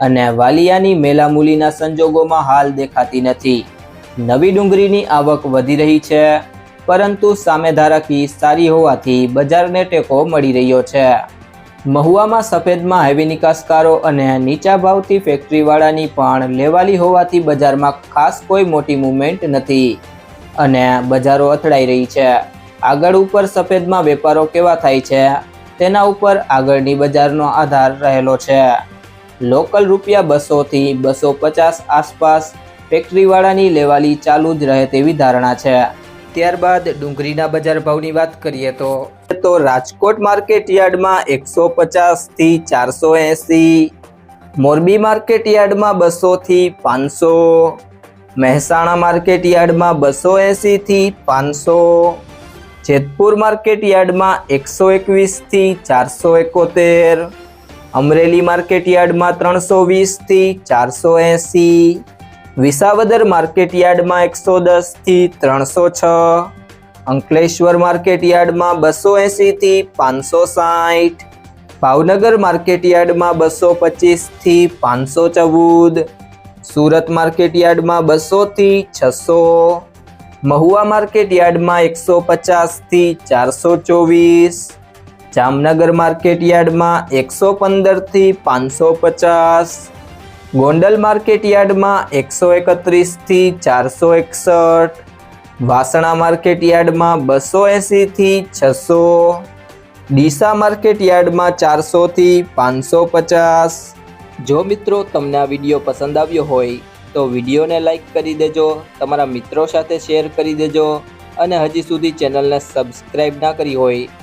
અને વાલિયાની મેલામૂલીના સંજોગોમાં હાલ દેખાતી નથી. નવી ડુંગળીની આવક વધી રહી છે, પરંતુ સામે ધારકી સારી હોવાથી બજારને ટેકો મળી રહ્યો છે. મહુવામાં સફેદમાં હેવી નિકાસકારો અને નીચા ભાવથી ફેક્ટરીવાળાની પણ લેવાલી હોવાથી બજારમાં ખાસ કોઈ મોટી મુવમેન્ટ નથી અને બજારો અથડાઈ રહી છે. આગળ ઉપર સફેદમાં વેપારો કેવા થાય છે, તેના ઉપર આગળની બજારનો આધાર રહેલો છે. લોકલ રૂપિયા બસોથી બસો પચાસ આસપાસ ફેક્ટરીવાળાની લેવાલી ચાલુ જ રહે તેવી ધારણા છે. ત્યારબાદ ડુંગળીના બજાર ભાવની વાત કરીએ તો તો રાજકોટ માર્કેટ યાર્ડમાં એકસો પચાસથી ચારસો એંસી, મોરબી માર્કેટ યાર્ડમાં બસોથી પાંચસો, મહેસાણા માર્કેટ યાર્ડમાં બસો એંસીથી પાંચસો, જેતપુર માર્કેટ યાર્ડમાં એકસો એકવીસથી ચારસો એકોતેર અમરેલી માર્કેટ યાર્ડમાં ત્રણસો વીસથી ચારસો એંસી, વિસાવદર માર્કેટ યાર્ડમાં એકસો દસથી ત્રણસો છ, અંકલેશ્વર માર્કેટ યાર્ડમાં બસો એંસીથી પાંચસો સાઠ, ભાવનગર માર્કેટ યાર્ડમાં બસો પચીસથી પાંચસો ચૌદ, સુરત માર્કેટ યાર્ડમાં બસોથી છસો, મહુવા માર્કેટ યાર્ડમાં એકસો પચાસથી ચારસો ચોવીસ જામનગર માર્કેટ યાર્ડમાં એકસો પંદરથી પાંચસો પચાસ. ગોંડલ માર્કેટ યાર્ડમાં એકસો એકત્રીસથી ચારસો એકસઠ. વાસણા માર્કેટ યાર્ડમાં બસો એંસીથી છસો. ડીસા માર્કેટ યાર્ડમાં ચારસોથી પાંચસો પચાસ. જો મિત્રો તમને આ વીડિયો પસંદ આવ્યો હોય, તો વિડીયોને લાઇક કરી દેજો, તમારા મિત્રો સાથે શેર કરી દેજો, અને હજી સુધી ચેનલને સબસ્ક્રાઈબ ના કરી હોય